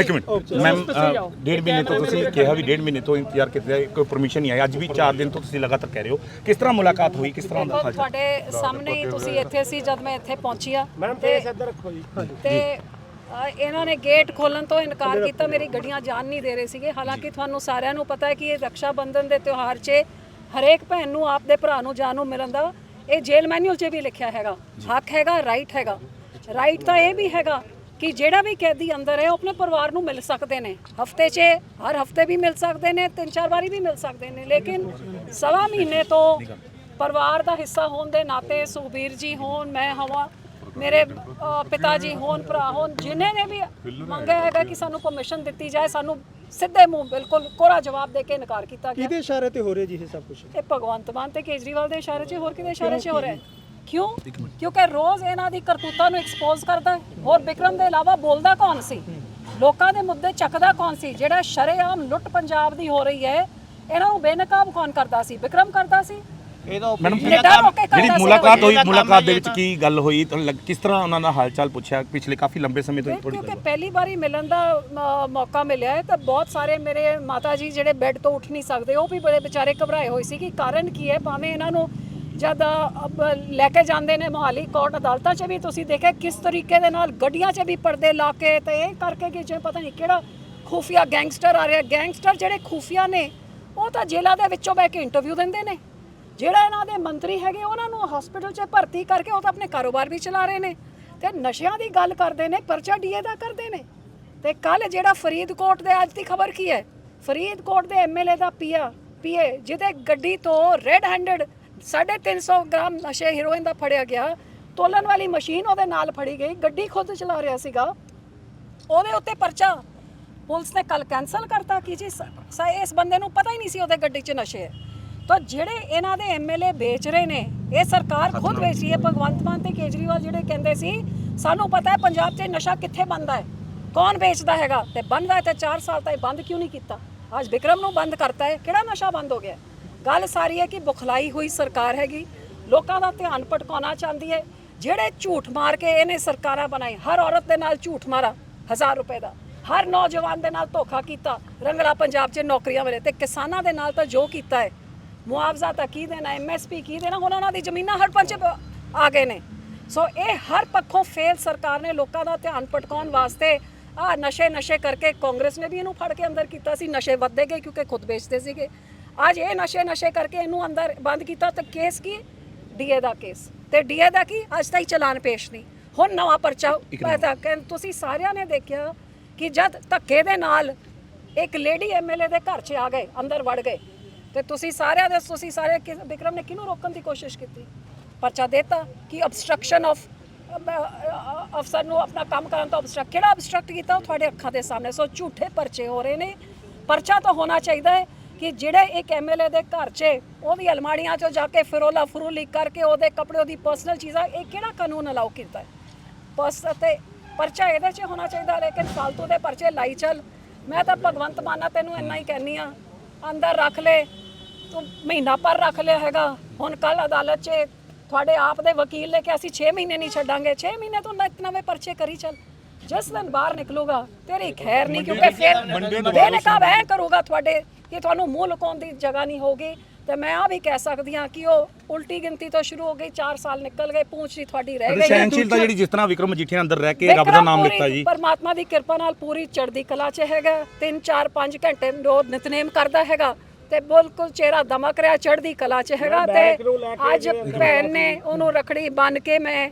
ਇੱਕ minute. Ma'am ਡੇਢ ਮਹੀਨੇ ਤੋਂ ਤੁਸੀਂ ਕਿਹਾ ਵੀ ਡੇਢ ਮਹੀਨੇ ਤੋਂ ਇੰਤਜ਼ਾਰ ਕੀਤਾ ਹੈ, ਕੋਈ ਪਰਮਿਸ਼ਨ ਨਹੀਂ ਆਈ। ਅੱਜ ਵੀ 4 ਦਿਨ ਤੋਂ ਤੁਸੀਂ ਲਗਾਤਾਰ ਕਹਿ ਰਹੇ ਹੋ। ਕਿਸ ਤਰ੍ਹਾਂ ਮੁਲਾਕਾਤ ਹੋਈ? ਕਿਸ ਤਰ੍ਹਾਂ ਦਾ ਦੇਖੋ ਤੁਹਾਡੇ ਸਾਹਮਣੇ ਹੀ ਤੁਸੀਂ ਇੱਥੇ ਸੀ ਜਦ ਮੈਂ ਇੱਥੇ ਪਹੁੰਚੀ ਆ ਤੇ ਤੇ ਅ, ਇਹਨਾਂ ਨੇ ਗੇਟ ਖੋਲਣ ਤੋਂ ਇਨਕਾਰ ਕੀਤਾ ਮੇਰੀ ਗੱਡੀਆਂ ਜਾਣ ਨਹੀਂ ਦੇ ਰਹੇ ਸੀਗੇ। ਹਾਲਾਂਕਿ ਤੁਹਾਨੂੰ ਸਾਰਿਆਂ ਨੂੰ ਪਤਾ ਹੈ ਕਿ ਇਹ ਰੱਖਿਆ ਬੰਧਨ ਦੇ ਤਿਉਹਾਰ 'ਚ ਹਰੇਕ ਭੈਣ ਨੂੰ ਆਪਦੇ ਭਰਾ ਨੂੰ ਜਾਣ ਨੂੰ ਮਿਲਣ ਦਾ ਇਹ ਜੇਲ ਮੈਨੂਅਲ 'ਚ ਵੀ ਲਿਖਿਆ ਹੈਗਾ। ਹੱਕ ਹੈਗਾ ਰਾਈਟ ਹੈਗਾ। ਰਾਈਟ ਤਾਂ ਇਹ ਵੀ ਹੈਗਾ ਕਿ ਜਿਹੜਾ ਵੀ ਕੈਦੀ ਅੰਦਰ ਹੈ ਉਹ ਆਪਣੇ ਪਰਿਵਾਰ ਨੂੰ ਮਿਲ ਸਕਦੇ ਨੇ। ਹਫ਼ਤੇ 'ਚ ਹਰ ਹਫ਼ਤੇ ਵੀ ਮਿਲ ਸਕਦੇ ਨੇ ਤਿੰਨ ਚਾਰ ਵਾਰੀ ਵੀ ਮਿਲ ਸਕਦੇ ਨੇ। ਲੇਕਿਨ ਸਵਾ ਮਹੀਨੇ ਤੋਂ ਪਰਿਵਾਰ ਦਾ ਹਿੱਸਾ ਹੋਣ ਦੇ ਨਾਤੇ ਸੁਖਬੀਰ ਜੀ ਹੋਣ ਮੈਂ ਹਵਾ ਮੇਰੇ ਪਿਤਾ ਜੀ ਹੋਣ ਭਰਾ ਹੋਣ ਜਿਨ੍ਹਾਂ ਨੇ ਵੀ ਮੰਗਿਆ ਹੈਗਾ ਕਿ ਸਾਨੂੰ ਪਰਮਿਸ਼ਨ ਦਿੱਤੀ ਜਾਏ ਸਾਨੂੰ ਸਿੱਧੇ ਮੂੰਹ ਬਿਲਕੁਲ ਕੋਰਾ ਜਵਾਬ ਦੇ ਕੇ ਇਨਕਾਰ ਕੀਤਾ ਗਿਆ। ਕਿਹਦੇ ਇਸ਼ਾਰੇ ਤੇ ਹੋ ਰਿਹਾ ਜੀ ਇਹ ਸਭ ਕੁਝ ਇਹ ਭਗਵੰਤ ਮਾਨ ਤੇ ਕੇਜਰੀਵਾਲ ਦੇ ਇਸ਼ਾਰੇ 'ਚ ਹੋਰ ਕਿਹਦੇ ਇਸ਼ਾਰੇ 'ਚ ਹੋ ਰਿਹਾ ਹੈ? ਕਿਉਂ? ਕਿਉਂਕਿ ਰੋਜ਼ ਇਹਨਾਂ ਦੀ ਕਰਤੂਤਾਂ ਨੂੰ ਐਕਸਪੋਜ਼ ਕਰਦਾ ਹੈ। ਹੋਰ ਵਿਕਰਮ ਦੇ ਇਲਾਵਾ ਬੋਲਦਾ ਕੌਣ ਸੀ? ਲੋਕਾਂ ਦੇ ਮੁੱਦੇ ਚੱਕਦਾ ਕੌਣ ਸੀ? ਜਿਹੜਾ ਸ਼ਰੇਆਮ ਲੁੱਟ ਪੰਜਾਬ ਦੀ ਹੋ ਰਹੀ ਹੈ ਇਹਨਾਂ ਨੂੰ ਬੇਨਕਾਬ ਕੌਣ ਕਰਦਾ ਸੀ? ਵਿਕਰਮ ਕਰਦਾ ਸੀ? ਮੈਡਮ ਕਰਦਾ ਜਿਹੜੀ ਸੀ ਮੁਲਾਕਾਤ ਹੋਈ ਇਹਦਾ ਮੁਲਾਕਾਤ ਦੇ ਵਿੱਚ ਕੀ ਗੱਲ ਹੋਈ? ਤੁਹਾਨੂੰ ਲੱਗ- ਕਿਸ ਤਰ੍ਹਾਂ ਉਹਨਾਂ ਦਾ ਹਾਲ ਚਾਲ ਪੁੱਛਿਆ? ਪਿਛਲੇ ਕਾਫੀ ਲੰਬੇ ਸਮੇਂ ਤੋਂ ਥੋੜੀ ਕਿਉਂਕਿ ਪਹਿਲੀ ਵਾਰੀ ਮਿਲਣ ਦਾ ਅ, ਮੌਕਾ ਮਿਲਿਆ ਹੈ ਤਾਂ ਬਹੁਤ ਸਾਰੇ ਮੇਰੇ ਮਾਤਾ ਜੀ ਜਿਹੜੇ ਬੈੱਡ ਤੋਂ ਉੱਠ ਨਹੀਂ ਸਕਦੇ ਉਹ ਵੀ ਬੜੇ ਵਿਚਾਰੇ ਘਬਰਾਏ ਹੋਏ ਸੀ ਕਿ ਕਾਰਨ ਕੀ ਹੈ? ਭਾਵੇਂ ਇਹਨਾਂ ਨੂੰ ਜਦ ਲੈ ਕੇ ਜਾਂਦੇ ਨੇ ਮੋਹਾਲੀ ਕੋਰਟ ਅਦਾਲਤਾਂ 'ਚ ਵੀ। ਤੁਸੀਂ ਦੇਖਿਆ ਕਿਸ ਤਰੀਕੇ ਦੇ ਨਾਲ ਗੱਡੀਆਂ 'ਚ ਵੀ ਪਰਦੇ ਲਾ ਕੇ ਤੇ ਇਹ ਕਰਕੇ ਕਿ ਜਿਵੇਂ ਪਤਾ ਨਹੀਂ ਕਿਹੜਾ ਖੂਫੀਆ ਗੈਂਗਸਟਰ ਆ ਰਿਹਾ। ਗੈਂਗਸਟਰ ਜਿਹੜੇ ਖੂਫੀਆ ਨੇ, ਉਹ ਤਾਂ ਜੇਲ੍ਹਾਂ ਦੇ ਵਿੱਚੋਂ ਬਹਿ ਕੇ ਇੰਟਰਵਿਊ ਦਿੰਦੇ ਨੇ। ਜਿਹੜਾ ਇਹਨਾਂ ਦੇ ਮੰਤਰੀ ਹੈਗੇ, ਉਹਨਾਂ ਨੂੰ ਹਸਪੀਟਲ 'ਚ ਭਰਤੀ ਕਰਕੇ ਉਹ ਤਾਂ ਆਪਣੇ ਕਾਰੋਬਾਰ ਵੀ ਚਲਾ ਰਹੇ ਨੇ। ਤੇ ਨਸ਼ਿਆਂ ਦੀ ਗੱਲ ਕਰਦੇ ਨੇ, ਪਰਚਾ ਡੀਏ ਦਾ ਕਰਦੇ ਨੇ। ਤੇ ਕੱਲ ਜਿਹੜਾ ਫਰੀਦਕੋਟ ਦੇ, ਅੱਜ ਦੀ ਖਬਰ ਕੀ ਹੈ? ਫਰੀਦਕੋਟ ਦੇ ਐਮਐਲਏ ਦਾ ਪੀਆ, ਪੀਏ, ਜਿਹਦੇ ਗੱਡੀ ਤੋਂ ਰੈੱਡ ਹੈਂਡਡ 350 ਗ੍ਰਾਮ ਨਸ਼ੇ ਹੀਰੋਇਨ ਦਾ ਫੜਿਆ ਗਿਆ। ਤੋਲਣ ਵਾਲੀ ਮਸ਼ੀਨ ਉਹਦੇ ਨਾਲ ਫੜੀ ਗਈ। ਗੱਡੀ ਖੁਦ ਚਲਾ ਰਿਹਾ ਸੀਗਾ। ਉਹਦੇ ਉੱਤੇ ਪਰਚਾ। ਪੁਲਿਸ ਨੇ ਕੱਲ ਕੈਨਸਲ ਕਰਤਾ ਕਿ ਜੀ ਸ- ਇਸ ਬੰਦੇ ਨੂੰ ਪਤਾ ਹੀ ਨਹੀਂ ਸੀ ਉਹਦੇ ਗੱਡੀ 'ਚ ਨਸ਼ੇ ਹੈ। ਤਾਂ ਜਿਹੜੇ ਇਹਨਾਂ ਦੇ ਐਮਐਲਏ ਵੇਚ ਰਹੇ ਨੇ ਇਹ ਸਰਕਾਰ ਖੁਦ ਵੇਚ ਰਹੀ ਹੈ। ਭਗਵੰਤ ਮਾਨ ਤੇ ਕੇਜਰੀਵਾਲ ਜਿਹੜੇ ਕਹਿੰਦੇ ਸੀ ਸਾਨੂੰ ਪਤਾ ਹੈ ਪੰਜਾਬ 'ਚ ਨਸ਼ਾ ਕਿੱਥੇ ਬੰਦਾ ਹੈ? ਕੌਣ ਵੇਚਦਾ ਹੈਗਾ? ਤੇ ਬੰਦਾ ਹੈ ਤੇ 4 ਸਾਲ ਤਾਈਂ ਬੰਦ ਕਿਉਂ ਨਹੀਂ ਕੀਤਾ? ਅੱਜ ਵਿਕਰਮ ਨੂੰ ਬੰਦ ਕਰਤਾ ਹੈ। ਕਿਹੜਾ ਨਸ਼ਾ ਬੰਦ ਹੋ ਗਿਆ? ਗੱਲ ਸਾਰੀ ਹੈ ਕਿ ਬੁਖਲਾਈ ਹੋਈ ਸਰਕਾਰ ਹੈਗੀ। ਲੋਕਾਂ ਦਾ ਧਿਆਨ ਭਟਕਾਉਣਾ ਚਾਹੁੰਦੀ ਹੈ। ਜਿਹੜੇ ਝੂਠ ਮਾਰ ਕੇ ਇਹਨੇ ਸਰਕਾਰਾਂ ਬਣਾਈ, ਹਰ ਔਰਤ ਦੇ ਨਾਲ ਝੂਠ ਮਾਰਾ 1000 ਰੁਪਏ ਦਾ। ਹਰ ਨੌਜਵਾਨ ਦੇ ਨਾਲ ਧੋਖਾ ਕੀਤਾ, ਰੰਗਲਾ ਪੰਜਾਬ 'ਚ ਨੌਕਰੀਆਂ ਵੇਲੇ। ਤੇ ਕਿਸਾਨਾਂ ਦੇ ਨਾਲ ਤਾਂ ਜੋ ਕੀਤਾ ਹੈ। ਮੁਆਵਜ਼ਾ ਤਾਂ ਕੀ ਦੇਣਾ ਐਮਐਸਪੀ ਕੀ ਦੇਣਾ, ਹੁਣ ਉਹਨਾਂ ਦੀ ਜ਼ਮੀਨਾਂ ਹੜਪਣ 'ਚ ਆ ਗਏ ਨੇ। ਸੋ ਇਹ ਹਰ ਪੱਖੋਂ ਫੇਲ ਸਰਕਾਰ ਨੇ ਲੋਕਾਂ ਦਾ ਧਿਆਨ ਭਟਕਾਉਣ ਵਾਸਤੇ ਆ ਨਸ਼ੇ ਨਸ਼ੇ ਕਰਕੇ ਕਾਂਗਰਸ ਨੇ ਵੀ ਇਹਨੂੰ ਫੜ ਕੇ ਅੰਦਰ ਕੀਤਾ ਸੀ। ਨਸ਼ੇ ਵੱਧਦੇ ਗਏ ਕਿਉਂਕਿ ਖੁਦ ਵੇਚਦੇ ਸੀਗੇ। ਅੱਜ ਇਹ ਨਸ਼ੇ ਨਸ਼ੇ ਕਰਕੇ ਇਹਨੂੰ ਅੰਦਰ ਬੰਦ ਕੀਤਾ ਤਾਂ ਕੇਸ ਕੀ? ਡੀਏ ਦਾ ਕੇਸ। ਤੇ ਡੀਏ ਦਾ ਕੀ? ਅੱਜ ਤਾਈਂ ਚਲਾਨ ਪੇਸ਼ ਨਹੀਂ। ਹੁਣ ਨਵਾਂ ਪਰਚਾ ਪੈਦਾ ਕਰ ਤੁਸੀਂ ਸਾਰਿਆਂ ਨੇ ਦੇਖਿਆ ਕਿ ਜਦ ਧੱਕੇ ਦੇ ਨਾਲ ਇੱਕ ਲੇਡੀ ਐਮਐਲਏ ਦੇ ਘਰ 'ਚ ਆ ਗਏ ਅੰਦਰ ਵੜ ਗਏ। ਤੇ ਤੁਸੀਂ ਸਾਰਿਆਂ ਦੇ ਤੁਸੀਂ ਸਾਰੇ ਕਿ- ਵਿਕਰਮ ਨੇ ਕਿਹਨੂੰ ਰੋਕਣ ਦੀ ਕੋਸ਼ਿਸ਼ ਕੀਤੀ? ਪਰਚਾ ਦੇਤਾ ਕਿ ਅਬਸਟ੍ਰਕਸ਼ਨ ਆਫ ਅਫਸਰ ਨੂੰ ਆਪਣਾ ਕੰਮ ਕਰਨ ਤੋਂ ਅਬਸਟ੍ਰਕਟ ਕਿਹੜਾ ਅਬਸਟ੍ਰਕਟ ਕੀਤਾ? ਉਹ ਤੁਹਾਡੇ ਅੱਖਾਂ ਦੇ ਸਾਹਮਣੇ। ਸੋ ਝੂਠੇ ਪਰਚੇ ਹੋ ਰਹੇ ਨੇ। ਪਰਚਾ ਤਾਂ ਹੋਣਾ ਚਾਹੀਦਾ ਹੈ। ਕਿ ਜਿਹੜੇ ਇੱਕ ਐਮਐਲਏ ਦੇ ਘਰ 'ਚ ਉਹ ਵੀ ਅਲਮਾਰੀਆਂ 'ਚੋਂ ਜਾ ਕੇ ਫਿਰੋਲਾ ਫਰੂਲੀ ਕਰਕੇ ਉਹਦੇ ਕੱਪੜੇ, ਉਹਦੀ ਪਰਸਨਲ ਚੀਜ਼ਾਂ, ਇਹ ਕਿਹੜਾ ਕਾਨੂੰਨ ਅਲਾਉ ਕੀਤਾ ਹੈ? ਬਸ ਅਤੇ ਪਰਚਾ ਇਹਦੇ 'ਚ ਹੋਣਾ ਚਾਹੀਦਾ, ਲੇਕਿਨ ਫालतू ਦੇ ਪਰਚੇ ਲਾਈ ਚੱਲ। ਮੈਂ ਤਾਂ ਭਗਵੰਤ ਮਾਨਾ ਤੈਨੂੰ ਇੰਨਾ ਹੀ ਕਹਿੰਨੀ ਆ ਅੰਦਰ ਰੱਖ ਲੈ, ਤੂੰ ਮਹੀਨਾ ਪਰ ਰੱਖ ਲਿਆ ਹੈਗਾ, ਹੁਣ ਕੱਲ ਅਦਾਲਤ 'ਚ ਤੁਹਾਡੇ ਆਪ ਦੇ ਵਕੀਲ ਨੇ ਕਿ ਅਸੀਂ 6 ਮਹੀਨੇ ਨਹੀਂ ਛੱਡਾਂਗੇ 6 ਮਹੀਨੇ ਤੋਂ ਨਕ ਨਵੇਂ ਪਰਚੇ ਕਰੀ ਚੱਲ। ਜਿਸ ਦਿਨ ਬਾਹਰ ਨਿਕਲੂਗਾ ਤੇਰੀ ਖੈਰ ਨਹੀਂ ਕਿਉਂਕਿ ਫਿਰ ਬੇਨਕਾਬ ਐ ਕਰੂਗਾ ਤੁਹਾਡੇ ਕਿ ਤੁਹਾਨੂੰ ਮੂੰਹ ਲੁਕਾਉਣ ਦੀ ਜਗ੍ਹਾ ਨਹੀਂ ਹੋਗੀ ਤੇ ਮੈਂ ਆ ਵੀ ਕਹਿ ਸਕਦੀ ਹਾਂ ਕਿ ਉਹ ਉਲਟੀ ਗਿਣਤੀ ਤੋਂ ਸ਼ੁਰੂ ਹੋ ਗਈ 4 ਸਾਲ ਨਿਕਲ ਗਏ ਪੂੰਛ ਦੀ ਤੁਹਾਡੀ ਰਹਿ ਗਈ ਸਹਿਨਸ਼ੀਲਤਾ ਜਿਹੜੀ ਜਿਸ ਤਰ੍ਹਾਂ ਵਿਕਰਮ ਮਜੀਠੀਆ ਅੰਦਰ ਰਹਿ ਕੇ ਰੱਬ ਦਾ ਨਾਮ ਲਿੱਤਾ ਜੀ। ਪਰਮਾਤਮਾ ਦੀ ਕਿਰਪਾ ਨਾਲ ਪੂਰੀ ਚੜ੍ਹਦੀ ਕਲਾ 'ਚ ਹੈਗਾ 3 4 5 ਘੰਟੇ ਰੋਜ਼ ਨਿਤਨੇਮ ਕਰਦਾ ਹੈਗਾ ਤੇ ਬਿਲਕੁਲ ਚਿਹਰਾ ਦਮਕ ਰਿਹਾ ਚੜ੍ਹਦੀ ਕਲਾ 'ਚ ਹੈਗਾ ਤੇ ਅੱਜ ਭੈਣ ਨੇ ਉਹਨੂੰ ਰਖੜੀ ਬੰਨ ਕੇ ਮੈਂ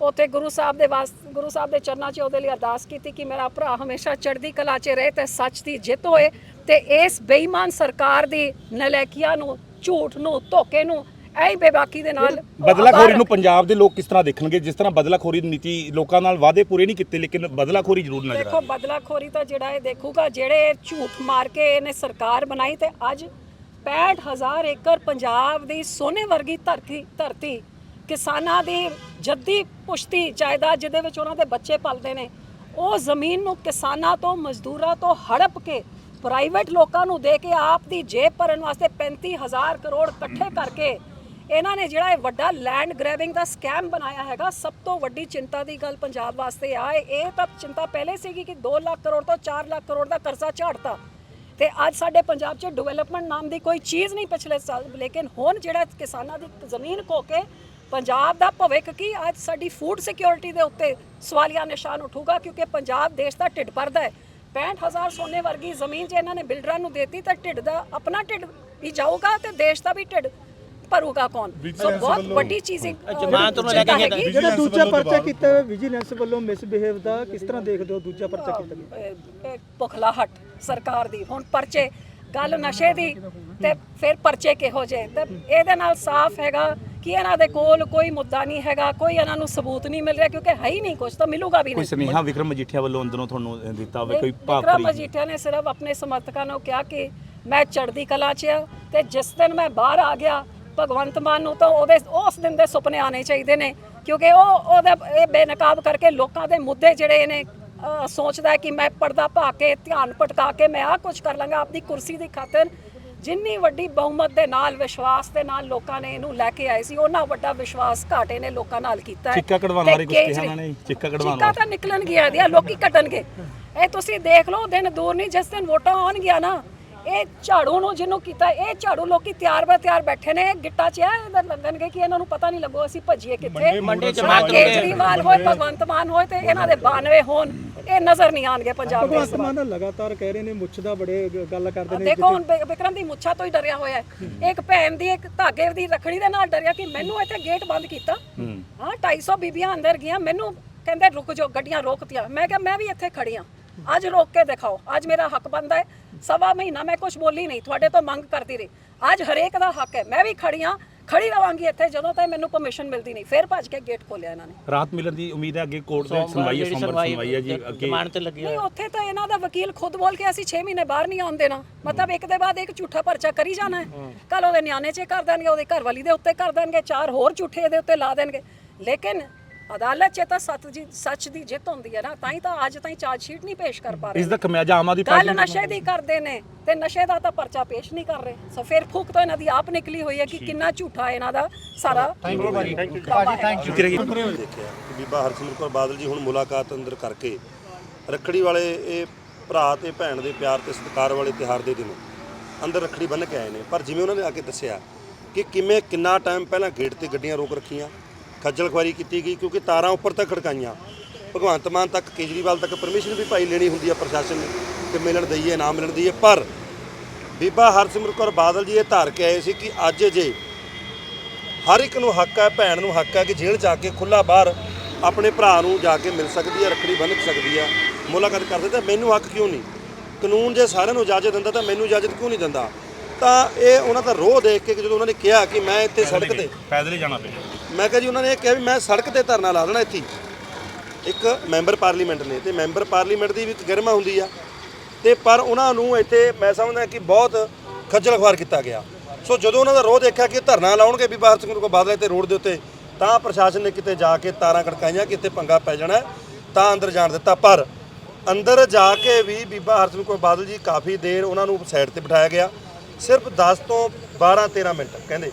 ਉੱਥੇ ਗੁਰੂ ਸਾਹਿਬ ਦੇ ਵਾਸ ਗੁਰੂ ਸਾਹਿਬ ਦੇ ਚਰਨਾਂ 'ਚ ਉਹਦੇ ਲਈ ਅਰਦਾਸ ਕੀਤੀ ਕਿ ਮੇਰਾ ਭਰਾ ਹਮੇਸ਼ਾ ਚੜ੍ਹਦੀ ਕਲਾ 'ਚ ਰਹੇ ਤੇ ਸੱਚ ਦੀ ਜਿੱਤ ਹੋਏ ਤੇ ਇਸ ਬੇਈਮਾਨ ਸਰਕਾਰ ਦੀ ਨਲਾਇਕੀਆਂ ਨੂੰ ਝੂਠ ਨੂੰ ਧੋਖੇ ਨੂੰ ਐਂ ਬੇਬਾਕੀ ਦੇ ਨਾਲ ਬਦਲਾਖੋਰੀ ਨੂੰ ਪੰਜਾਬ ਦੇ ਲੋਕ ਕਿਸ ਤਰ੍ਹਾਂ ਦੇਖਣਗੇ? ਜਿਸ ਤਰ੍ਹਾਂ ਬਦਲਾਖੋਰੀ ਦੀ ਨੀਤੀ ਲੋਕਾਂ ਨਾਲ ਵਾਅਦੇ ਪੂਰੇ ਨਹੀਂ ਕੀਤੇ ਲੇਕਿਨ ਬਦਲਾਖੋਰੀ ਜ਼ਰੂਰ ਨਜ਼ਰ ਆ ਦੇਖੋ ਬਦਲਾਖੋਰੀ ਤਾਂ ਜਿਹੜਾ ਇਹ ਦੇਖੂਗਾ ਜਿਹੜੇ ਝੂਠ ਮਾਰ ਕੇ ਇਹਨੇ ਸਰਕਾਰ ਬਣਾਈ ਤੇ ਅੱਜ 65000 ਏਕੜ ਪੰਜਾਬ ਦੀ ਸੋਨੇ ਵਰਗੀ ਧਰਤੀ ਧਰਤੀ ਕਿਸਾਨਾਂ ਦੀ ਜੱਦੀ ਪੁਸ਼ਤੀ ਜਾਇਦਾਦ ਜਿਹਦੇ ਵਿੱਚ ਉਹਨਾਂ ਦੇ ਬੱਚੇ ਪਲਦੇ ਨੇ, ਉਹ ਜ਼ਮੀਨ ਨੂੰ ਕਿਸਾਨਾਂ ਤੋਂ, ਮਜ਼ਦੂਰਾਂ ਤੋਂ ਹੜਪ ਕੇ ਪ੍ਰਾਈਵੇਟ ਲੋਕਾਂ ਨੂੰ ਦੇ ਕੇ ਆਪ ਦੀ ਜੇਬ ਭਰਨ ਵਾਸਤੇ 35000 ਕਰੋੜ ਇਕੱਠੇ ਕਰਕੇ ਇਹਨਾਂ ਨੇ ਜਿਹੜਾ ਇਹ ਵੱਡਾ ਲੈਂਡ ਗ੍ਰੈਬਿੰਗ ਦਾ ਸਕੈਮ ਬਣਾਇਆ ਹੈਗਾ, ਸਭ ਤੋਂ ਵੱਡੀ ਚਿੰਤਾ ਦੀ ਗੱਲ ਪੰਜਾਬ ਵਾਸਤੇ ਆ, ਇਹ ਤਾਂ ਚਿੰਤਾ ਪਹਿਲੇ ਸੀਗੀ ਕਿ 2 ਲੱਖ ਕਰੋੜ ਤੋਂ 4 ਲੱਖ ਕਰੋੜ ਦਾ ਕਰਜ਼ਾ ਝਾੜਤਾ ਤੇ ਅੱਜ ਸਾਡੇ ਪੰਜਾਬ 'ਚ ਡਿਵੈਲਪਮੈਂਟ ਨਾਮ ਦੀ ਕੋਈ ਚੀਜ਼ ਨਹੀਂ ਪਿਛਲੇ ਸਾਲ, ਲੇਕਿਨ ਹੁਣ ਜਿਹੜਾ ਕਿਸਾਨਾਂ ਦੀ ਜ਼ਮੀਨ ਖੋ ਕੇ ਪੰਜਾਬ ਦਾ ਭਵਿੱਖ ਕੀ? ਅੱਜ ਸਾਡੀ ਫੂਡ ਸਿਕਿਉਰਿਟੀ ਦੇ ਉੱਤੇ ਸਵਾਲੀਆ ਨਿਸ਼ਾਨ ਉਠੂਗਾ ਕਿਉਂਕਿ ਪੰਜਾਬ ਦੇਸ਼ ਦਾ ਢਿੱਡ ਭਰਦਾ ਹੈ। 65000 ਸੋਨੇ ਵਰਗੀ ਜ਼ਮੀਨ ਜੇ ਇਹਨਾਂ ਨੇ ਬਿਲਡਰਾਂ ਨੂੰ ਦੇਤੀ ਤਾਂ ਢਿੱਡ ਦਾ ਆਪਣਾ ਢਿੱਡ ਵੀ ਜਾਊਗਾ ਤੇ ਦੇਸ਼ ਦਾ ਵੀ ਢਿੱਡ ਭਰੂਗਾ ਕੌਣ? ਸੋ ਬਹੁਤ ਵੱਡੀ ਚੀਜ਼ ਜਮਾਨਤ ਨੂੰ ਲੈ ਕੇ। ਜਿਹੜਾ ਦੂਜਾ ਪਰਚਾ ਕੀਤਾ ਹੋਇਆ ਵਿਜੀਲੈਂਸ ਵੱਲੋਂ ਮਿਸਬਿਹੇਵ ਦਾ ਕਿਸ ਤਰ੍ਹਾਂ ਦੇਖਦੇ ਹੋ? ਦੂਜਾ ਪਰਚਾ ਕੀਤਾ ਗਿਆ। ਪੁਖਲਾਹਟ ਸਰਕਾਰ ਦੀ। ਹੁਣ ਪਰਚੇ ਗੱਲ ਨਸ਼ੇ ਦੀ ਤੇ ਫਿਰ ਪਰਚੇ ਕਿਹੋ ਜੇ ਤੇ ਇਹਦੇ ਨਾਲ ਸਾਫ਼ ਹੈਗਾ ਕਿ ਇਹਨਾਂ ਦੇ ਕੋਲ ਕੋਈ ਮੁੱਦਾ ਨਹੀਂ ਹੈਗਾ ਕੋਈ ਇਹਨਾਂ ਨੂੰ ਸਬੂਤ ਨਹੀਂ ਮਿਲ ਰਿਹਾ ਕਿਉਂਕਿ ਹੈ ਹੀ ਨਹੀਂ ਕੁਝ ਤਾਂ ਮਿਲੂਗਾ ਵੀ ਕੋਈ ਨਹੀਂ। ਸੁਨੇਹਾ ਵਿਕਰਮ ਮਜੀਠੀਆ ਵੱਲੋਂ ਅੰਦਰੋਂ ਤੁਹਾਨੂੰ ਦਿੱਤਾ ਹੋਵੇ ਕੋਈ ਵਿਕਰਮ ਭਾਵਪਰੀ ਮਜੀਠੀਆ ਨੇ ਸਿਰਫ ਆਪਣੇ ਸਮਰਥਕਾਂ ਨੂੰ ਕਿਹਾ ਕਿ ਮੈਂ ਚੜ੍ਹਦੀ ਕਲਾ 'ਚ ਆ ਤੇ ਜਿਸ ਦਿਨ ਮੈਂ ਬਾਹਰ ਆ ਗਿਆ ਭਗਵੰਤ ਮਾਨ ਨੂੰ ਤਾਂ ਉਹਦੇ ਉਸ ਦਿਨ ਦੇ ਸੁਪਨੇ ਆਣੇ ਚਾਹੀਦੇ ਨੇ ਕਿਉਂਕਿ ਉਹ ਉਹਦਾ ਇਹ ਬੇਨਕਾਬ ਕਰਕੇ ਲੋਕਾਂ ਦੇ ਮੁੱਦੇ ਜਿਹੜੇ ਨੇ ਸੋਚਦਾ ਕਿ ਮੈਂ ਪਰਦਾ ਪਾ ਕੇ ਧਿਆਨ ਭਟਕਾ ਕੇ ਮੈਂ ਆਹ ਕੁਝ ਕਰ ਲਾਂਗਾ ਆਪਣੀ ਕੁਰਸੀ ਦੀ ਖਾਤਰ। ਜਿੰਨੀ ਵੱਡੀ ਬਹੁਮਤ ਦੇ ਨਾਲ ਵਿਸ਼ਵਾਸ ਦੇ ਨਾਲ ਲੋਕਾਂ ਨੇ ਇਹਨੂੰ ਲੈ ਕੇ ਆਏ ਸੀ ਉਹਨਾਂ ਵੱਡਾ ਵਿਸ਼ਵਾਸ ਘਾਟੇ ਨੇ ਲੋਕਾਂ ਨਾਲ ਕੀਤਾ ਹੈ। ਚਿੱਕਾ ਕਢਵਾਉਣ ਬਾਰੇ ਕੁਛ ਕਿਹਾ ਉਹਨਾਂ ਨੇ? ਚਿੱਕਾ ਕਢਵਾਉਣ ਚਿੱਕਾ ਤਾਂ ਨਿਕਲਣ ਗਿਆ ਇਹਦੀਆਂ ਲੋਕੀ ਕੱਟਣਗੇ ਇਹ ਤੁਸੀਂ ਦੇਖ ਲਓ ਦਿਨ ਦੂਰ ਨਹੀਂ ਜਿਸ ਦਿਨ ਵੋਟਾਂ ਆਉਣਗੀਆਂ ਨਾ ਇਹ ਝਾੜੂ ਨੂੰ ਜਿਹਨੂੰ ਕੀਤਾ ਇਹ ਝਾੜੂ ਲੋਕੀ ਤਿਆਰ ਬਰ ਤਿਆਰ ਬੈਠੇ ਨੇ ਗਿੱਟਾ 'ਚ ਆ ਇਹਦਾ ਲੱਗਣਗੇ ਕਿ ਇਹਨਾਂ ਨੂੰ ਪਤਾ ਨਹੀਂ ਲੱਗੋ ਅਸੀਂ ਭੱਜੀਏ ਕਿੱਥੇ। ਮੰਡੀ 'ਚ ਮਾਰ ਕੇ- ਕੇਜਰੀਵਾਲ ਹੋਏ ਭਗਵੰਤ ਮਾਨ ਹੋਏ ਤੇ ਇਹਨਾਂ ਦੇ 92 ਹੋਣ। ਇਹ ਨਜ਼ਰ ਨਹੀਂ ਆਣਗੇ ਪੰਜਾਬ ਦੇ ਭਗਵੰਤ ਮਾਨ ਲਗਾਤਾਰ ਕਹਿ ਰਹੇ ਨੇ ਮੁੱਛ ਦਾ ਬੜੇ ਗੱਲ ਕਰਦੇ ਨੇ ਦੇਖੋ ਹੁਣ ਬਿਕਰਮ ਦੀ ਮੁੱਛਾਂ ਤੋਂ ਹੀ ਡਰਿਆ ਹੋਇਆ ਹੈ। ਇੱਕ ਭੈਣ ਦੀ ਇੱਕ ਧਾਗੇ ਦੀ ਰਖੜੀ ਦੇ ਨਾਲ ਡਰਿਆ ਕਿ ਮੈਨੂੰ ਇੱਥੇ ਗੇਟ ਬੰਦ ਕੀਤਾ। ਹਾਂ। 250 ਬੀਬੀਆਂ ਅੰਦਰ ਗਈਆਂ ਮੈਨੂੰ ਕਹਿੰਦੇ ਰੁਕ ਜਾਓ ਗੱਡੀਆਂ ਰੋਕਤੀਆਂ। ਮੈਂ ਕਿਹਾ ਮੈਂ ਵੀ ਇੱਥੇ ਖੜੀ ਹਾਂ। ਅੱਜ ਰੋਕ ਕੇ ਦਿਖਾਓ ਅੱਜ ਮੇਰਾ ਹੱਕ ਬਣਦਾ ਹੈ। ਸਵਾ ਮਹੀਨਾ ਮੈਂ ਕੁਝ ਬੋਲੀ ਨਹੀਂ ਤੁਹਾਡੇ ਤੋਂ ਮੰਗ ਕਰਦੀ ਰਹੀ। ਅੱਜ ਹਰੇਕ ਦਾ ਹੱਕ ਹੈ। ਮੈਂ ਵੀ ਖੜੀ ਹਾਂ ਖੜੀ ਰਵਾਂਗੀ ਇੱਥੇ ਜਦੋਂ ਤੱਕ ਮੈਨੂੰ ਪਰਮਿਸ਼ਨ ਮਿਲਦੀ ਨਹੀਂ ਫਿਰ ਭੱਜ ਕੇ ਗੇਟ ਖੋਲਿਆ ਇਹਨਾਂ ਨੇ। ਰਾਤ ਮਿਲਣ ਦੀ ਉਮੀਦ ਹੈ ਅੱਗੇ ਕੋਰਟ ਦੇ ਸੁਣਵਾਈ ਹੈ ਸੋਮਵਾਰ ਸੁਣਵਾਈ ਹੈ ਜੀ ਅੱਗੇ ਜ਼ਮਾਨਤ ਤੇ ਲੱਗੀ ਨਹੀਂ ਉੱਥੇ ਤਾਂ ਇਹਨਾਂ ਦਾ ਵਕੀਲ ਖੁਦ ਬੋਲ ਕੇ ਅਸੀਂ 6 ਮਹੀਨੇ ਬਾਹਰ ਨਹੀਂ ਆਉਣ ਦੇਣਾ। ਮਤਲਬ ਇੱਕ ਦੇ ਬਾਅਦ ਇੱਕ ਝੂਠਾ ਪਰਚਾ ਕਰੀ ਜਾਣਾ ਹੈ। ਕੱਲ ਉਹਦੇ ਨਿਆਣੇ 'ਚ ਕਰ ਦੇਣਗੇ ਉਹਦੇ ਘਰ ਵਾਲੀ ਦੇ ਉੱਤੇ ਕਰ ਦੇਣਗੇ ਚਾਰ ਹੋਰ ਝੂਠੇ ਇਹਦੇ ਉੱਤੇ ਲਾ ਦੇਣਗੇ। ਲੇਕਿਨ ਅਦਾਲਤ 'ਚ ਤਾਂ ਸੱਚ ਦੀ ਸੱਚ ਦੀ ਜਿੱਤ ਹੁੰਦੀ ਹੈ ਨਾ ਤਾਂ ਹੀ ਤਾਂ ਅੱਜ ਤਾਈਂ ਚਾਰਜ ਸ਼ੀਟ ਨਹੀਂ ਪੇਸ਼ ਕਰ ਪਾ ਰਹੇ। ਇਸ ਦਾ ਖਮਿਆਜਾ ਆਮ ਆਦਮੀ ਗੱਲ ਪਾਰਟੀ ਨਸ਼ੇ ਦੀ ਕਰਦੇ ਨੇ ਤੇ ਨਸ਼ੇ ਦਾ ਤਾਂ ਪਰਚਾ ਪੇਸ਼ ਨਹੀਂ ਕਰ ਰਹੇ। ਸੋ ਫਿਰ ਫੂਕ ਤਾਂ ਇਹਨਾਂ ਦੀ ਆਪ ਨਿਕਲੀ ਹੋਈ ਹੈ ਕਿ ਕਿੰਨਾ ਝੂਠਾ ਇਹਨਾਂ ਦਾ ਸਾਰਾ ਥੈਂਕ ਯੂ ਭਾਜੀ। ਥੈਂਕ ਯੂ ਦੇਖਿਆ ਕਿ ਬੀਬਾ ਹਰਸਿਮਰਤ ਕੌਰ ਬਾਦਲ ਜੀ ਹੁਣ ਮੁਲਾਕਾਤ ਅੰਦਰ ਕਰਕੇ ਰੱਖੜੀ ਵਾਲੇ ਇਹ ਭਰਾ ਤੇ ਭੈਣ ਦੇ ਪਿਆਰ ਤੇ ਸਤਿਕਾਰ ਵਾਲੇ ਤਿਹਾਰ ਦੇ ਦਿਨ ਅੰਦਰ ਰੱਖੜੀ ਬੰਨ੍ਹ ਕੇ ਆਏ ਨੇ। ਪਰ ਜਿਵੇਂ ਉਹਨਾਂ ਨੇ ਆ ਕੇ ਦੱਸਿਆ ਕਿ ਕਿਵੇਂ ਕਿੰਨਾ ਟਾਈਮ ਪਹਿਲਾਂ ਗੇਟ ਤੇ ਗੱਡੀਆਂ ਰੋਕ ਰੱਖੀਆਂ ਖੱਜਲ ਖੁਆਰੀ ਕੀਤੀ ਗਈ ਕਿਉਂਕਿ ਤਾਰਾਂ ਉੱਪਰ ਤੱਕ ਖੜਕਾਈਆਂ। ਭਗਵੰਤ ਮਾਨ ਤੱਕ, ਕੇਜਰੀਵਾਲ ਤੱਕ ਪਰਮਿਸ਼ਨ ਵੀ ਭਾਈ ਲੈਣੀ ਹੁੰਦੀ ਆ ਪ੍ਰਸ਼ਾਸਨ ਨੇ ਕਿ ਮਿਲਣ ਦਈਏ, ਨਾ ਮਿਲਣ ਦਈਏ। ਪਰ ਬੀਬਾ ਹਰਸਿਮਰਤ ਕੌਰ ਬਾਦਲ ਜੀ ਇਹ ਧਾਰ ਕੇ ਆਏ ਸੀ ਕਿ ਅੱਜ ਜੇ ਹਰ ਇੱਕ ਨੂੰ ਹੱਕ ਹੈ, ਭੈਣ ਨੂੰ ਹੱਕ ਹੈ ਕਿ ਜੇਲ੍ਹ ਜਾ ਕੇ ਖੁੱਲਾ ਬਾਹਰ ਆਪਣੇ ਭਰਾ ਨੂੰ ਜਾ ਕੇ ਮਿਲ ਸਕਦੀ ਹੈ, ਰੱਖੜੀ ਬੰਨ੍ਹ ਸਕਦੀ ਹੈ, ਮੁਲਾਕਾਤ ਕਰ ਸਕਦੀ ਮੈਨੂੰ ਹੱਕ ਕਿਉਂ ਨਹੀਂ? ਕਾਨੂੰਨ ਜੇ ਸਾਰਿਆਂ ਨੂੰ ਇਜਾਜ਼ਤ ਦਿੰਦਾ ਤਾਂ ਮੈਨੂੰ ਇਜਾਜ਼ਤ ਕਿਉਂ ਨਹੀਂ ਦਿੰਦਾ? ਤਾਂ ਇਹ ਉਹਨਾਂ ਦਾ ਰੋਹ ਦੇਖ ਕੇ ਕਿ ਜਦੋਂ ਉਹਨਾਂ ਨੇ ਕਿਹਾ ਕਿ ਮੈਂ ਇੱਥੇ ਸੜਕ ਤੇ ਪੈਦਲ ਹੀ ਜਾਣਾ ਪਿਆ ਮੈਂ ਕਿਹਾ ਜੀ ਉਹਨਾਂ ਨੇ ਇਹ ਕਿਹਾ ਵੀ ਮੈਂ ਸੜਕ ਤੇ ਧਰਨਾ ਲਾ ਦੇਣਾ ਇੱਥੇ ਹੀ। ਇੱਕ ਮੈਂਬਰ ਪਾਰਲੀਮੈਂਟ ਨੇ ਤੇ ਮੈਂਬਰ ਪਾਰਲੀਮੈਂਟ ਦੀ ਵੀ ਇੱਕ ਗਰਿਮਾ ਹੁੰਦੀ ਆ। ਤੇ ਪਰ ਉਹਨਾਂ ਨੂੰ ਇੱਥੇ ਮੈਂ ਸਮਝਦਾ ਕਿ ਬਹੁਤ ਖੱਜਲ ਖਵਾਰ ਕੀਤਾ ਗਿਆ। ਸੋ ਜਦੋਂ ਉਹਨਾਂ ਦਾ ਰੋਹ ਦੇਖਿਆ ਕਿ ਧਰਨਾ ਲਾਉਣਗੇ ਵੀ ਬਾਹਰ ਸਿੰਘ ਕੋ ਬਾਦਲ ਤੇ ਰੋਡ ਦੇ ਉੱਤੇ ਤਾਂ ਪ੍ਰਸ਼ਾਸਨ ਨੇ ਕਿਤੇ ਜਾ ਕੇ ਤਾਰਾਂ ਖੜਕਾਈਆਂ ਕਿ ਇੱਥੇ ਪੰਗਾ ਪੈ ਜਾਣਾ ਹੈ, ਤਾਂ ਅੰਦਰ ਜਾਣ ਦਿੱਤਾ। ਪਰ ਅੰਦਰ ਜਾ ਕੇ ਵੀ ਬੀਬਾ ਹਰਸਿਮਰਤ ਕੌਰ ਬਾਦਲ ਜੀ ਕਾਫੀ ਦੇਰ ਉਹਨਾਂ ਨੂੰ ਸਾਈਡ ਤੇ ਬਿਠਾਇਆ ਗਿਆ। ਸਿਰਫ 10 ਤੋਂ 12 13 ਮਿੰਟ ਕਹਿੰਦੇ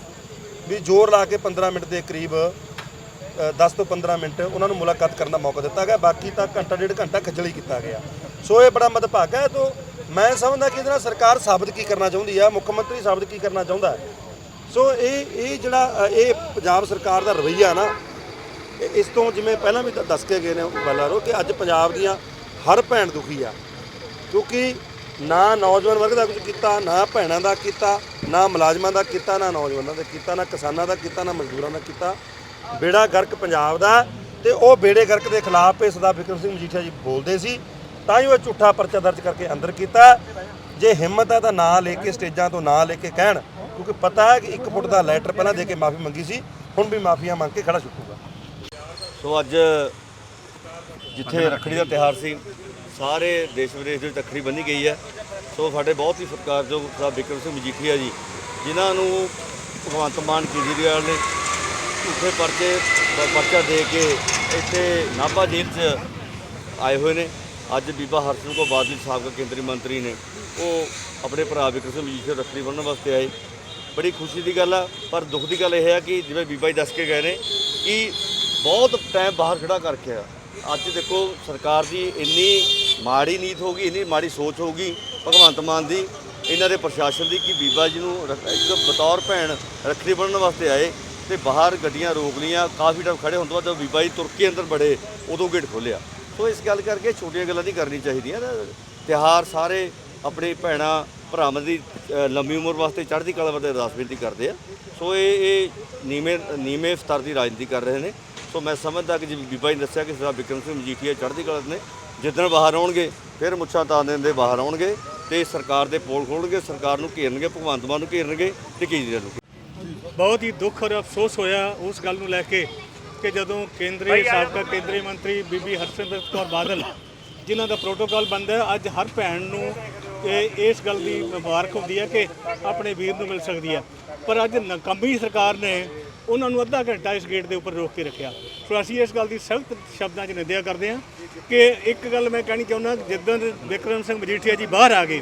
ਵੀ ਜ਼ੋਰ ਲਾ ਕੇ 15 ਮਿੰਟ ਦੇ ਕਰੀਬ ਅ, 10 ਤੋਂ 15 ਮਿੰਟ ਉਹਨਾਂ ਨੂੰ ਮੁਲਾਕਾਤ ਕਰਨ ਦਾ ਮੌਕਾ ਦਿੱਤਾ ਗਿਆ ਬਾਕੀ ਤਾਂ ਘੰਟਾ ਡੇਢ ਘੰਟਾ ਖੱਜਲੀ ਕੀਤਾ ਗਿਆ। ਸੋ ਇਹ ਬੜਾ ਮਦਭਾਗਾ ਹੈ ਤੋਂ ਮੈਂ ਸਮਝਦਾ ਕਿ ਇਹਦੇ ਨਾਲ ਸਰਕਾਰ ਸਾਬਤ ਕੀ ਕਰਨਾ ਚਾਹੁੰਦੀ ਆ ਮੁੱਖ ਮੰਤਰੀ ਸਾਬਤ ਕੀ ਕਰਨਾ ਚਾਹੁੰਦਾ ਸੋ ਇਹ ਇਹ ਜਿਹੜਾ ਇਹ ਪੰਜਾਬ ਸਰਕਾਰ ਦਾ ਰਵੱਈਆ ਨਾ ਇਹ- ਇਸ ਤੋਂ ਜਿਵੇਂ ਪਹਿਲਾਂ ਵੀ ਦੱਸ ਕੇ ਗਏ ਨੇ ਬੱਲਾਰੋ ਕਿ ਅੱਜ ਪੰਜਾਬ ਦੀਆਂ ਹਰ ਭੈਣ ਦੁਖੀ ਆ। ਕਿਉਂਕਿ ਨਾ ਨੌਜਵਾਨ ਵਰਗ ਦਾ ਕੁਝ ਕੀਤਾ, ਨਾ ਭੈਣਾਂ ਦਾ ਕੀਤਾ, ਨਾ ਮੁਲਾਜ਼ਮਾਂ ਦਾ ਕੀਤਾ, ਨਾ ਨੌਜਵਾਨਾਂ ਦਾ ਕੀਤਾ, ਨਾ ਕਿਸਾਨਾਂ ਦਾ ਕੀਤਾ, ਨਾ ਮਜ਼ਦੂਰਾਂ ਦਾ ਕੀਤਾ। ਬੇੜਾ ਗਰਕ ਪੰਜਾਬ ਦਾ ਤੇ ਉਹ ਬੇੜੇ ਗਰਕ ਦੇ ਖਿਲਾਫ ਇਹ ਸਰਦਾਰ ਬਿਕਰਮ ਸਿੰਘ ਮਜੀਠੀਆ ਜੀ ਬੋਲਦੇ ਸੀ। ਤਾਂ ਹੀ ਉਹ ਝੂਠਾ ਪਰਚਾ ਦਰਜ ਕਰਕੇ ਅੰਦਰ ਕੀਤਾ। ਜੇ ਹਿੰਮਤ ਹੈ ਤਾਂ ਨਾਂ ਲੈ ਕੇ ਸਟੇਜਾਂ ਤੋਂ ਨਾਂ ਲੈ ਕੇ ਕਹਿਣ, ਕਿਉਂਕਿ ਪਤਾ ਹੈ ਕਿ 1 ਫੁੱਟ ਦਾ ਲੈਟਰ ਪਹਿਲਾਂ ਦੇ ਕੇ ਮਾਫੀ ਮੰਗੀ ਸੀ, ਹੁਣ ਵੀ ਮਾਫੀਆਂ ਮੰਗ ਕੇ ਖੜਾ ਛੁੱਟੂਗਾ। ਸੋ ਅੱਜ ਜਿੱਥੇ ਰੱਖੜੀ ਦਾ ਤਿਹਾਰ ਸੀ ਸਾਰੇ ਦੇਸ਼ ਵਿਦੇਸ਼ ਦੇ ਵਿੱਚ ਰੱਖੜੀ ਬੰਨੀ ਗਈ ਹੈ। ਸੋ ਸਾਡੇ ਬਹੁਤ ਹੀ ਸਤਿਕਾਰਯੋਗ ਸਾਹਿਬ ਬਿਕਰਮ ਸਿੰਘ ਮਜੀਠੀਆ ਜੀ, ਜਿਨ੍ਹਾਂ ਨੂੰ ਭਗਵੰਤ ਮਾਨ ਕੇਜਰੀਵਾਲ ਨੇ ਝੂਠੇ ਪਰਚੇ ਪਰਚਾ ਦੇ ਕੇ ਇੱਥੇ ਨਾਭਾ ਜੇਲ੍ਹ 'ਚ ਆਏ ਹੋਏ ਨੇ। ਅੱਜ ਬੀਬਾ ਹਰਸਿਮਰਤ ਕੌਰ ਬਾਦਲ ਸਾਬਕਾ ਕੇਂਦਰੀ ਮੰਤਰੀ ਨੇ ਉਹ ਆਪਣੇ ਭਰਾ ਬਿਕਰਮ ਸਿੰਘ ਮਜੀਠੀਆ ਰੱਖੜੀ ਬੰਨ੍ਹਣ ਵਾਸਤੇ ਆਏ। ਬੜੀ ਖੁਸ਼ੀ ਦੀ ਗੱਲ ਆ, ਪਰ ਦੁੱਖ ਦੀ ਗੱਲ ਇਹ ਹੈ ਕਿ ਜਿਵੇਂ ਬੀਬਾ ਜੀ ਦੱਸ ਕੇ ਗਏ ਨੇ ਕਿ ਬਹੁਤ ਟਾਈਮ ਬਾਹਰ ਖੜਾ ਕਰਕੇ ਆ। ਅੱਜ ਦੇਖੋ ਸਰਕਾਰ ਦੀ ਇੰਨੀ ਮਾੜੀ ਨੀਤ ਹੋਗੀ ਇੰਨੀ ਮਾੜੀ ਸੋਚ ਹੋਗੀ ਭਗਵੰਤ ਮਾਨ ਦੀ ਇਹਨਾਂ ਦੇ ਪ੍ਰਸ਼ਾਸਨ ਦੀ ਕਿ ਬੀਬਾ ਜੀ ਨੂੰ ਰੱਖ- ਇੱਕ ਬਤੌਰ ਭੈਣ ਰੱਖੜੀ ਬੰਨ੍ਹਣ ਵਾਸਤੇ ਆਏ ਤੇ ਬਾਹਰ ਗੱਡੀਆਂ ਰੋਕ ਲਈਆਂ ਕਾਫੀ ਟਾਈਮ ਖੜੇ ਹੋਣ ਤੋਂ ਬਾਅਦ ਜਦੋਂ ਬੀਬਾ ਜੀ ਤੁਰ ਕੇ ਅੰਦਰ ਬੜੇ ਉਦੋਂ ਗੇਟ ਖੋਲਿਆ ਸੋ ਇਸ ਗੱਲ ਕਰਕੇ ਛੋਟੀਆਂ ਗੱਲਾਂ ਨਹੀਂ ਕਰਨੀ ਚਾਹੀਦੀਆਂ ਨਾ। ਤਿਉਹਾਰ ਸਾਰੇ ਆਪਣੇ ਭੈਣਾਂ ਭਰਾਵਾਂ ਦੀ ਅ, ਲੰਮੀ ਉਮਰ ਵਾਸਤੇ ਚੜ੍ਹਦੀ ਕਲਾ ਵਾਸਤੇ ਅਰਦਾਸ ਬੇਨਤੀ ਕਰਦੇ ਆ। ਸੋ ਇਹ ਇਹ ਨੀਵੇਂ ਨੀਵੇਂ ਸਤਰ ਦੀ ਰਾਜਨੀਤੀ ਕਰ ਰਹੇ ਨੇ। ਸੋ ਮੈਂ ਸਮਝਦਾ ਕਿ ਜਿਵੇਂ ਬੀਬਾ ਜੀ ਨੇ ਦੱਸਿਆ ਕਿ ਸਰਦਾਰ ਬਿਕਰਮ ਸਿੰਘ ਮਜੀਠੀਆ ਚੜ੍ਹਦੀ ਕਲਾ ਨੇ ਜਿੱਦਣ ਬਾਹਰ ਆਉਣਗੇ ਫਿਰ ਮੁੱਛਾਂ ਤਾਂ ਦੇ ਬਾਹਰ ਆਉਣਗੇ ਤੇ ਸਰਕਾਰ ਦੇ ਪੋਲ ਖੋਲਣਗੇ ਸਰਕਾਰ ਨੂੰ ਘੇਰਨਗੇ ਭਗਵੰਤ ਮਾਨ ਨੂੰ ਘੇਰਨਗੇ ਤੇ ਕੇਜਰੀਵਾਲ ਨੂੰ ਬਹੁਤ ਹੀ ਦੁੱਖ ਔਰ ਅਫਸੋਸ ਹੋਇਆ ਉਸ ਗੱਲ ਨੂੰ ਲੈ ਕੇ ਕਿ ਜਦੋਂ ਕੇਂਦਰੀ ਸਾਬਕਾ ਕੇਂਦਰੀ ਮੰਤਰੀ ਬੀਬੀ ਹਰਸਿਮਰਤ ਕੌਰ ਬਾਦਲ ਜਿਨ੍ਹਾਂ ਦਾ ਪ੍ਰੋਟੋਕਾਲ ਬੰਦਾ ਹੈ ਅੱਜ ਹਰ ਭੈਣ ਨੂੰ ਇਹ ਇਸ ਗੱਲ ਦੀ ਮੁਬਾਰਕ ਹੁੰਦੀ ਹੈ ਕਿ ਆਪਣੇ ਵੀਰ ਨੂੰ ਮਿਲ ਸਕਦੀ ਹੈ। ਪਰ ਅੱਜ ਨਕੰਮੀ ਸਰਕਾਰ ਨੇ ਉਹਨਾਂ ਨੂੰ ਅੱਧਾ ਘੰਟਾ ਇਸ ਗੇਟ ਦੇ ਉੱਪਰ ਰੋਕ ਕੇ ਰੱਖਿਆ। ਸੋ ਅਸੀਂ ਇਸ ਗੱਲ ਦੀ ਸਖਤ ਸ਼ਬਦਾਂ 'ਚ ਨਿੰਦਿਆ ਕਰਦੇ ਹਾਂ ਕਿ ਇੱਕ ਗੱਲ ਮੈਂ ਕਹਿਣੀ ਚਾਹੁੰਦਾ, ਜਿੱਦਾਂ ਦੇ ਵਿਕਰਮ ਸਿੰਘ ਮਜੀਠੀਆ ਜੀ ਬਾਹਰ ਆ ਗਏ,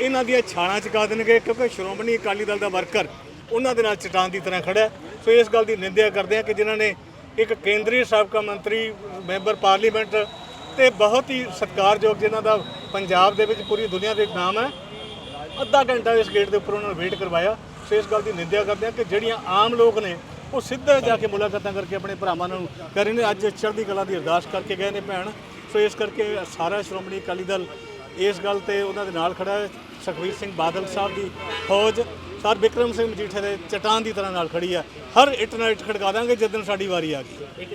ਇਹਨਾਂ ਦੀਆਂ ਛਾਲਾਂ ਚੁਕਾ ਦੇਣਗੇ ਕਿਉਂਕਿ ਸ਼੍ਰੋਮਣੀ ਅਕਾਲੀ ਦਲ ਦਾ ਵਰਕਰ ਉਹਨਾਂ ਦੇ ਨਾਲ ਚਟਾਨ ਦੀ ਤਰ੍ਹਾਂ ਖੜਾ ਸੋ ਇਸ ਗੱਲ ਦੀ ਨਿੰਦਿਆ ਕਰਦੇ ਹਾਂ ਕਿ ਜਿਨ੍ਹਾਂ ਨੇ ਇੱਕ ਕੇਂਦਰੀ ਸਾਬਕਾ ਮੰਤਰੀ, ਮੈਂਬਰ ਪਾਰਲੀਮੈਂਟ ਤੇ ਬਹੁਤ ਹੀ ਸਤਿਕਾਰਯੋਗ ਜਿਨ੍ਹਾਂ ਦਾ ਪੰਜਾਬ ਦੇ ਵਿੱਚ ਪੂਰੀ ਦੁਨੀਆ ਦੇ ਨਾਮ ਹੈ, ਅੱਧਾ ਘੰਟਾ ਇਸ ਗੇਟ ਦੇ ਉੱਪਰ ਉਹਨਾਂ ਨੂੰ ਵੇਟ ਕਰਵਾਇਆ। ਸੋ ਇਸ ਗੱਲ ਦੀ ਨਿੰਦਿਆ ਕਰਦੇ ਹਾਂ ਕਿ ਜਿਹੜੀਆਂ ਆਮ ਲੋਕ ਨੇ ਉਹ ਸਿੱਧਾ ਜਾ ਕੇ ਮੁਲਾਕਾਤਾਂ ਕਰਕੇ ਆਪਣੇ ਭਰਾਵਾਂ ਨੂੰ ਕਰ ਰਹੇ ਨੇ, ਅੱਜ ਚੜ੍ਹਦੀ ਕਲਾ ਦੀ ਅਰਦਾਸ ਕਰਕੇ ਗਏ ਨੇ ਭੈਣ। ਸੋ ਇਸ ਕਰਕੇ ਸਾਰਾ ਸ਼੍ਰੋਮਣੀ ਅਕਾਲੀ ਦਲ ਇਸ ਗੱਲ ਤੇ ਉਹਨਾਂ ਦੇ ਨਾਲ ਖੜਾ ਹੈ। ਸੁਖਬੀਰ ਸਿੰਘ ਬਾਦਲ ਸਾਹਿਬ ਦੀ ਫੌਜ, ਸਰ ਵਿਕਰਮ ਸਿੰਘ ਮਜੀਠੇ ਦੇ ਚਟਾਨ ਦੀ ਤਰ੍ਹਾਂ ਨਾਲ ਖੜੀ ਹੈ। ਹਰ ਇੱਟ ਨਾਲ ਇੱਟ ਖੜਕਾ ਦਾਂਗੇ ਜਦੋਂ ਸਾਡੀ ਵਾਰੀ ਆ ਗਈ।